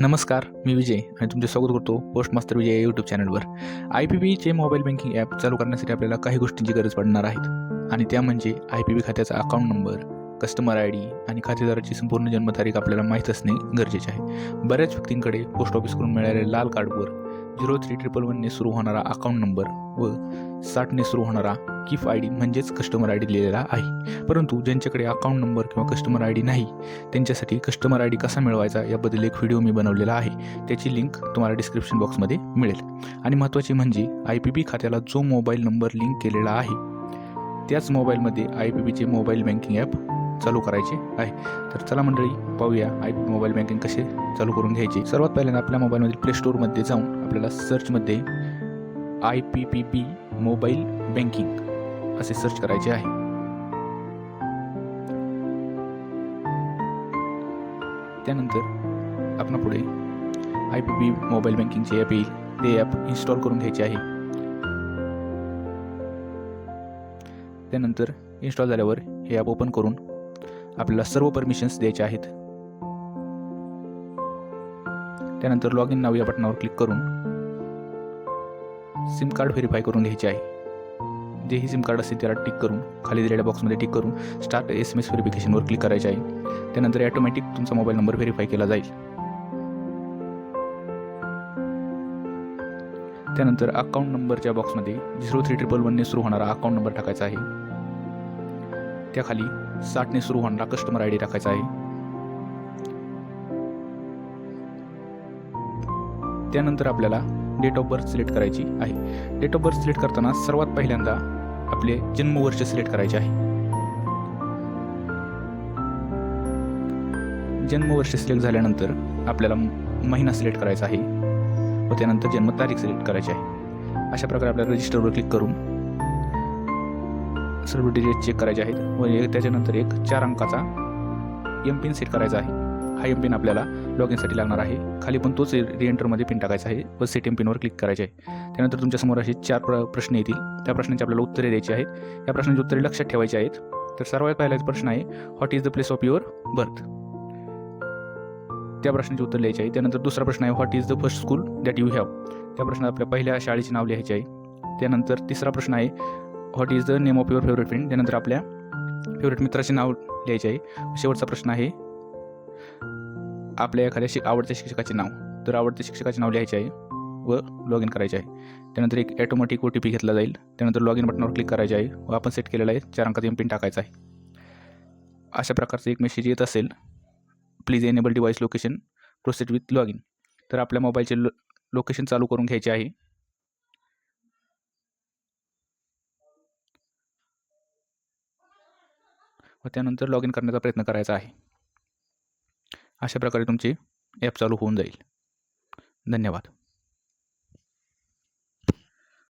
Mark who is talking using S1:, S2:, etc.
S1: नमस्कार मी विजय आणि तुमचे स्वागत करतो पोस्ट मास्टर विजय यूट्यूब चॅनलवर आय पी बीचे मोबाईल बँकिंग ॲप चालू करण्यासाठी आपल्याला काही गोष्टींची गरज पडणार आहेत. आणि त्या म्हणजे आय पी बी खात्याचा account number customer I D आणि खातेदाराची संपूर्ण जन्मतारीख आपल्याला माहीत असणे गरजेचे आहे. बऱ्याच व्यक्तींकडे पोस्ट ऑफिसकडून मिळालेल्या लाल कार्डवर झिरो थ्री ट्रिपल वनने सुरू होणारा अकाउंट नंबर व साठने सुरू होणारा किफ आय डी म्हणजेच कस्टमर आय डी लिहिलेला आहे. परंतु ज्यांच्याकडे अकाउंट नंबर किंवा कस्टमर आय डी नाही त्यांच्यासाठी कस्टमर आय डी कसा मिळवायचा याबद्दल एक व्हिडिओ मी बनवलेला आहे. त्याची लिंक तुम्हाला डिस्क्रिप्शन बॉक्समध्ये मिळेल. आणि महत्त्वाचे म्हणजे आय पी बी खात्याला जो मोबाईल नंबर लिंक केलेला आहे त्याच मोबाईलमध्ये आय पी बीचे मोबाईल बँकिंग ॲप चालू करायचे आहे. तर चला मंडळी पाहूया आय पी मोबाईल बँकिंग कसे चालू करून घ्यायचे. सर्वात पहिल्यांदा आपल्या मोबाईलमधील प्ले स्टोअरमध्ये जाऊन आपल्याला सर्चमध्ये I P P B mobile banking असे सर्च करायचे आहे. त्यानंतर आपण पुढे आय पी पी मोबाईल बँकिंगचे ॲप येईल. ते ॲप इन्स्टॉल करून घ्यायचे आहे. त्यानंतर इन्स्टॉल झाल्यावर हे ॲप ओपन करून आपल्याला सर्व परमिशन्स द्यायचे आहेत. त्यानंतर लॉग इन नाव या बटनावर क्लिक करून सिम कार्ड व्हेरीफाय करून घ्यायचे आहे. जेही सिम कार्ड असेल त्याला टिक करून खाली दिलेल्या बॉक्समध्ये टिक करून स्टार्ट एस एम एस व्हेरिफिकेशनवर क्लिक करायचे आहे. त्यानंतर ॲटोमॅटिक तुमचा मोबाईल नंबर व्हेरीफाय केला जाईल. त्यानंतर अकाउंट नंबरच्या बॉक्समध्ये झिरो थ्री ट्रिपल वनने सुरू होणारा अकाउंट नंबर टाकायचा आहे. त्याखाली साठने सुरू होणारा कस्टमर आय डी टाकायचा आहे. त्यानंतर आपल्याला डेट ऑफ बर्थ सिलेक्ट करायची आहे. डेट ऑफ बर्थ सिलेक्ट करताना सर्वात पहिल्यांदा आपले जन्मवर्ष सिलेक्ट करायचे आहे. जन्मवर्ष सिलेक्ट झाल्यानंतर आपल्याला महिना सिलेक्ट करायचा आहे. व त्यानंतर जन्मतारीख सिलेक्ट करायची आहे. अशा प्रकारे आपल्याला रजिस्टरवर क्लिक करून सर्व डिजिट चेक करायचे आहेत. व एक- त्याच्यानंतर एक चार अंकाचा एम पिन सेट करायचा आहे. हा एम पिन आपल्याला लॉग इनसाठी लागणार आहे. खाली पण तोच रिएंटरमध्ये पिन टाकायचा आहे व सेट एम पिनवर क्लिक करायचे आहे. त्यानंतर तुमच्यासमोर असे चार प्र प्रश्न येतील. त्या प्रश्नांची आपल्याला उत्तरे द्यायची आहेत. या प्रश्नांची उत्तरे लक्षात ठेवायची आहेत. तर सर्वात पहिला प्रश्न आहे what is the place of your birth त्या प्रश्नाचे उत्तर लिहायचे आहे. त्यानंतर दुसरा प्रश्न आहे what is the first school that you have त्या प्रश्नात आपल्या पहिल्या शाळेचे नाव लिहायचे आहे. त्यानंतर तिसरा प्रश्न आहे what is the name of your favourite friend त्यानंतर आपल्या फेवरेट मित्राचे नाव लिहायचे आहे. शेवटचा प्रश्न आहे. आपल्या एखाद्या शिक आवडत्या शिक्षकाचे नाव. तर आवडत्या शिक्षकाचे नाव लिहायचे आहे व लॉग इन करायचे आहे. त्यानंतर एक ॲटोमॅटिक ओ टी पी घेतला जाईल. त्यानंतर लॉग इन बटनावर क्लिक करायचे आहे व आपण सेट केलेला आहे. चार अंकाचा एम पिन टाकायचा आहे. अशा प्रकारचं एक मेसेज येत असेल. Please enable device location proceed with log in तर आपल्या मोबाईलचे लो लोकेशन चालू करून घ्यायचे आहे. व त्यानंतर लॉग इन करण्याचा प्रयत्न करायचा आहे. अशा प्रकारे तुमची ॲप चालू होऊन जाईल. धन्यवाद.